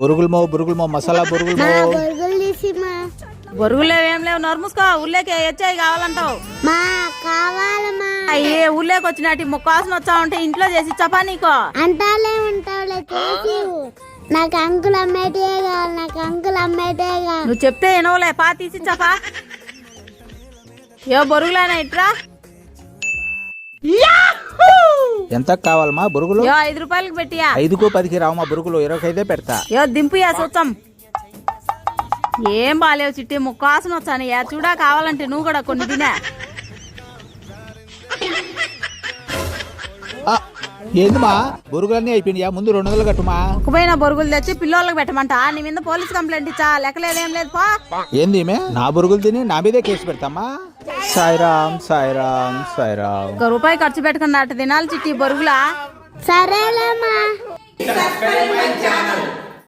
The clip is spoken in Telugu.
బొరుగులమో బొరుగులమో మసాలా బొరుగులమో బొరుగులు తీసి మా బొరుగులు ఏం లేవు నోరు మూసుకో ఊళ్ళోకి వచ్చాయి కావాలంటావు. మా కావాలమ్మా అయ్యే ఊళ్ళోకి వచ్చినట్టు ముక్కాసిన వచ్చా ఉంటే ఇంట్లో చేసి ఇచ్చపా నీకు? అంటాలే ఉంటావులే చేసి నాకు అంకులు అమ్మేటే కావాలి నాకు అంకులు అమ్మేటే కావాలి. నువ్వు చెప్తే ఎనవలే పా తీసి ఇచ్చపా. ఏ బొరుగులేనా ఇట్రా. ఎంత కావాలమ్మా బొరుగులు? యో ఐదు రూపాయలకి పెట్టియా. ఐదుకు పదికి రావమ్మా బొరుగులు ఇరవై ఐదే పెడతా. యో దింపుయా చూస్తాం ఏం బాలేవు చిట్టి ముక్కాసిన వచ్చాను యా. చూడా కావాలంటే నువ్వు కూడా కొన్ని తినే. ఆ, ఏందిమా బొరుగులన్నీ అయిపోయినాయా? ముందు రెండు వందలు కట్టుమా? ముక్కుపోయిన బొరుగులు తెచ్చి పిల్లోళ్ళకి పెట్టమంట? నీ మీద పోలీస్ కంప్లైంట్ ఇచ్చా? లెక్కలేదేం లేదు పో. ఏంది ఈమె? నా బొరుగులు తిని నా మీదే కేసు పెడతామా సాయిరామ్ సాయిరామ్ సాయిరామ్. ఒక రూపాయి ఖర్చు పెట్టుకున్నట్టు తినాలి చిట్టి బొరుగులా? సరేలేమ్మా